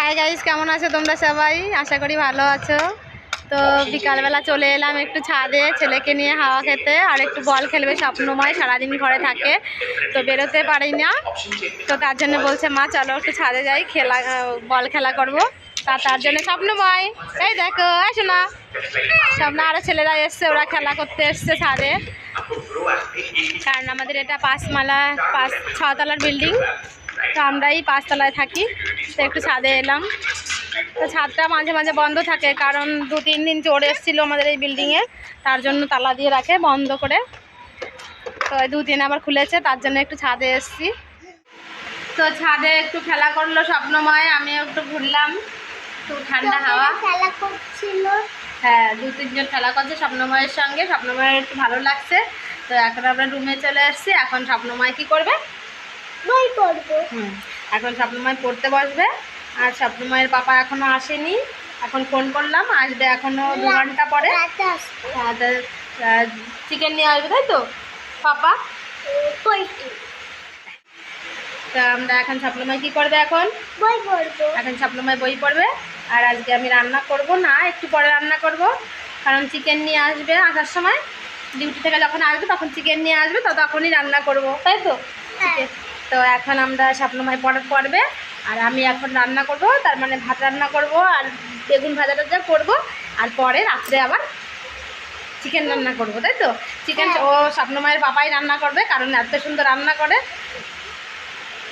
Hi guys কেমন আছো তোমরা সবাই? আশা করি ভালো আছো। তো বিকালবেলা চলে এলাম একটু ছাদে ছেলেকে নিয়ে হাওয়া খেতে আর একটু বল খেলবে স্বপ্নময়, সারাদিন ঘরে থাকে, তো বেরোতে পারি না তো তার জন্য বলছে, মা, চলো একটু ছাদে যাই, খেলা, বল খেলা করব। তা তার জন্য স্বপ্নময়। এই দেখো আসো না স্বপ্ন আরও ছেলেরা এসছে, ওরা খেলা করতে এসছে ছাদে। কারণ আমাদের এটা পাঁচমালা, পাঁচ ছতলার বিল্ডিং তো আমরা এই পাঁচতলায় থাকি তো একটু ছাদে এলাম। তো ছাদটা মাঝে মাঝে বন্ধ থাকে কারণ দু তিন দিন চোর এসেছিল আমাদের এই বিল্ডিংয়ে তার জন্য তালা দিয়ে রাখে বন্ধ করে। তো দু দিন আবার খুলেছে তার জন্য একটু ছাদে এসেছি। তো ছাদে একটু খেলা করল স্বপ্নময় আমি একটু ঘুরলাম একটু ঠান্ডা হাওয়া। খেলা করছিল। হ্যাঁ দু তিনজন খেলা করছে স্বপ্নময়ের সঙ্গে স্বপ্নময়ের একটু ভালো লাগছে। তো এখন আমরা রুমে চলে এসেছি এখন স্বপ্নময় কি করবে? পড়ব এখন স্বপ্নময় পড়তে বসবে। আর স্বপ্নময়ের পাপা এখনও আসেনি। এখন ফোন করলাম আসবে এখনও দু ঘণ্টা পরে। চিকেন নিয়ে আসবে তাই তো? পাপা? তা আমরা এখন স্বপ্নময় কী করবে এখন? বই পড়ব। এখন স্বপ্নময় বই পড়বে। আর আজকে আমি রান্না করব না একটু পরে রান্না করব। কারণ চিকেন নিয়ে আসবে আসার সময়। ডিউটি থেকে যখন আসবে তখন চিকেন নিয়ে আসবে তো তখনই রান্না করব তাই তো? হ্যাঁ। তো এখন আমরা স্বপ্নময় পড়ে পড়বে আর আমি এখন রান্না করব তার মানে ভাত রান্না করব আর বেগুন ভাজা টাজা করব আর পরে রাত্রে আবার চিকেন রান্না করব তাই তো? চিকেন হ্যাঁ। ও স্বপ্নময়ের বাবাই রান্না করবে কারণ এত সুন্দর রান্না করে।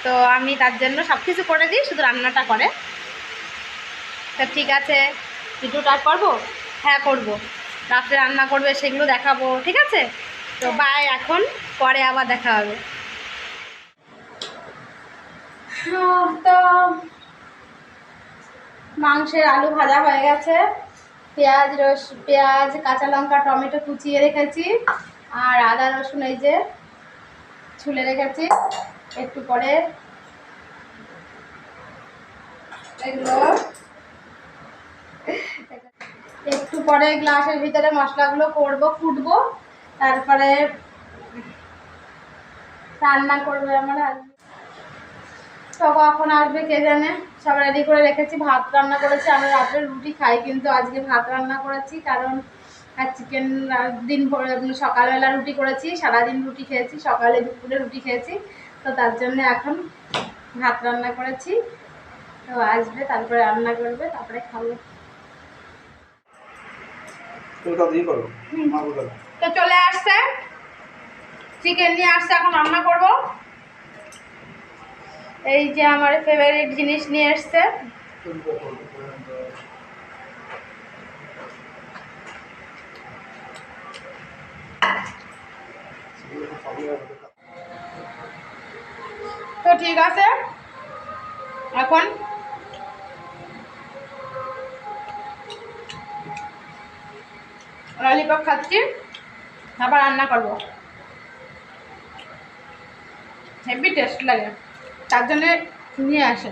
তো আমি তার জন্য সব কিছু করে দিই শুধু রান্নাটা করে। তা ঠিক আছে ভিডিওটা করব? হ্যাঁ করব। রাত্রে রান্না করবে সেগুলো দেখাবো ঠিক আছে? তো বাই এখন পরে আবার দেখা হবে। তো মাংসের আলু ভাজা হয়ে গেছে। পেঁয়াজ রস, পেঁয়াজ, কাঁচা লঙ্কা, টমেটো কুচিয়ে রেখেছি। আর আদা, রসুন এই যে ছুলে রেখেছি। একটু পরে এগুলো একটু পরে গ্লাসের ভিতরে মশলাগুলো করব, কুটবো। তারপরে রান্না করবে আমার কখন আসবে কে জানে? সব রেডি করে রেখেছি ভাত রান্না করেছি। আমরা রাত্রে রুটি খাই কিন্তু আজকে ভাত রান্না করেছি কারণ আর চিকেন দিন সকালবেলা রুটি করেছি সারাদিন রুটি খেয়েছি সকালে দুপুরে রুটি খেয়েছি। তো তার জন্য এখন ভাত রান্না করেছি। তো আসবে তারপরে রান্না করবে তারপরে খাব। বলে তো চলে আসছে। চিকেন নিয়ে আসছে এখন রান্না করব। এই যে আমার ফেভারিট জিনিস নিয়ে এসছে তো ঠিক আছে। এখন ললিপপ খাচ্ছি আবার রান্না করব। হেভি টেস্ট লাগে। তার জন্য নিয়ে আসে।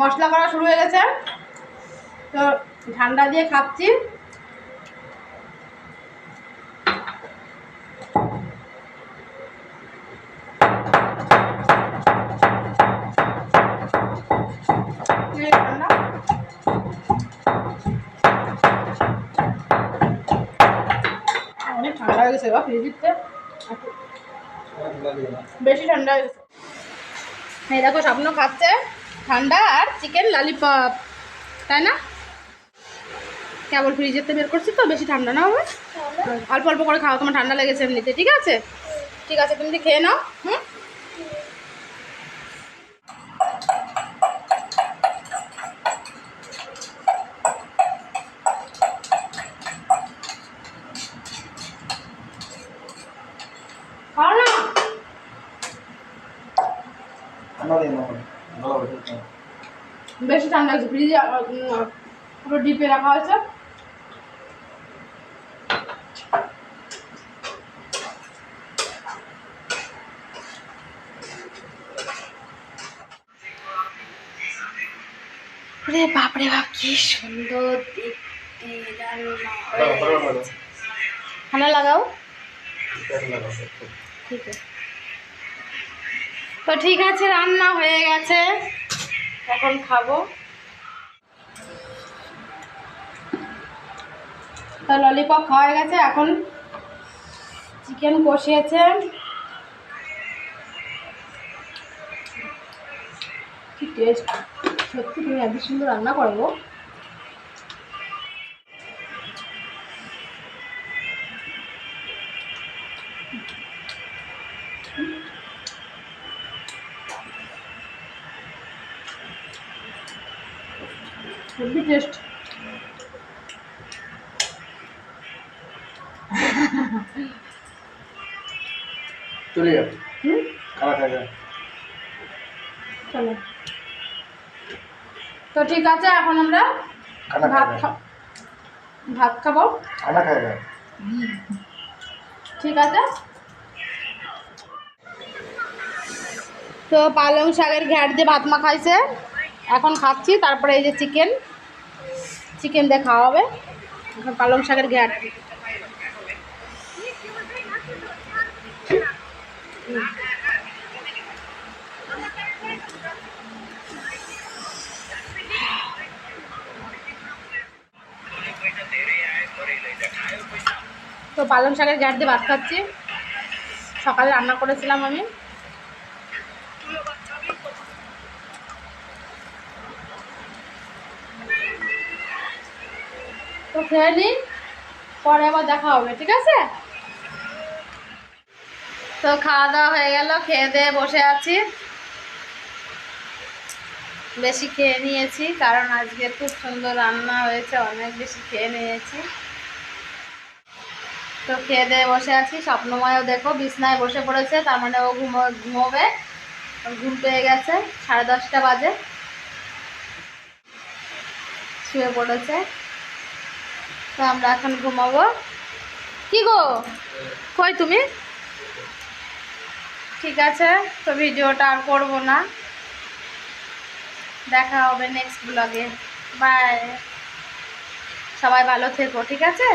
মশলা করা শুরু হয়ে গেছে। তো ঠান্ডা দিয়ে খাচ্ছি। ঠান্ডা হয়ে গেছে বা ফ্রিজিতে বেশি ঠান্ডা হয়ে গেছে। এই দেখো, স্বপ্ন খাচ্ছে ঠান্ডা আর চিকেন লালিপপ, তাই না? কেবল ফ্রিজের বের করছি তো, বেশি ঠান্ডা না হবে। অল্প অল্প করে খাও, তোমার ঠান্ডা লেগেছে এমনিতে, ঠিক আছে? ঠিক আছে, তুমি খেয়ে নাও, হুম খাও না ঠান্ডা দিয়ে নাও ভালো হবে বেশি ঠান্ডা লাগছে ফ্রিজে পুরো ডিপে রাখা হয়েছে রে বাপরে বাপ কি সুন্দর দেখতে লাগাও, হয়ে লাগাও, লাগাও। গেছে। খানা লাগাও। ঠিক আছে তো ঠিক আছে রান্না হয়ে গেছে এখন খাব তো ললিপপ খাওয়া হয়ে গেছে, এখন চিকেন কষিয়েছে। টেস্ট সত্যি তুমি এত সুন্দর রান্না করব। হেভি টেস্ট চলে হুম? খাওয়া খাই চলো। তো ঠিক আছে এখন আমরা ভাত ভাত খাব? খানা খাই ঠিক আছে। তো পালং শাকের ঘ্যাট দিয়ে ভাত মাখাইছে এখন খাচ্ছি তারপরে এই যে চিকেন চিকেন দিয়ে খাওয়া হবে। এখন পালং শাকের ঘ্যাট। তো পালং শাকের ঘ্যাট দিয়ে ভাত খাচ্ছি। সকালে রান্না করেছিলাম আমি। তো খেয়ে নিই, পরে আবার দেখা হবে, ঠিক আছে? তো খাওয়া দাওয়া হয়ে গেল, খেয়ে দিয়ে বসে আছি। বেশি খেয়ে নিয়েছি, কারণ আজকে খুব সুন্দর রান্না হয়েছে, অনেক বেশি খেয়ে নিয়েছি। তো খেয়ে দিয়ে বসে আছি, স্বপ্নময়ও দেখো বিছনায় বসে পড়েছে, তার মানে ও ঘুমো, ঘুমোবে। ঘুম পেয়ে গেছে, সাড়ে দশটা বাজে। শুয়ে পড়েছে। তো আমরা এখন ঘুমাবো। কি গো? কই তুমি? ঠিক আছে, তো ভিডিওটা আর করব না। দেখা হবে নেক্সট ব্লগে বাই সবাই ভালো থেকো, ঠিক আছে?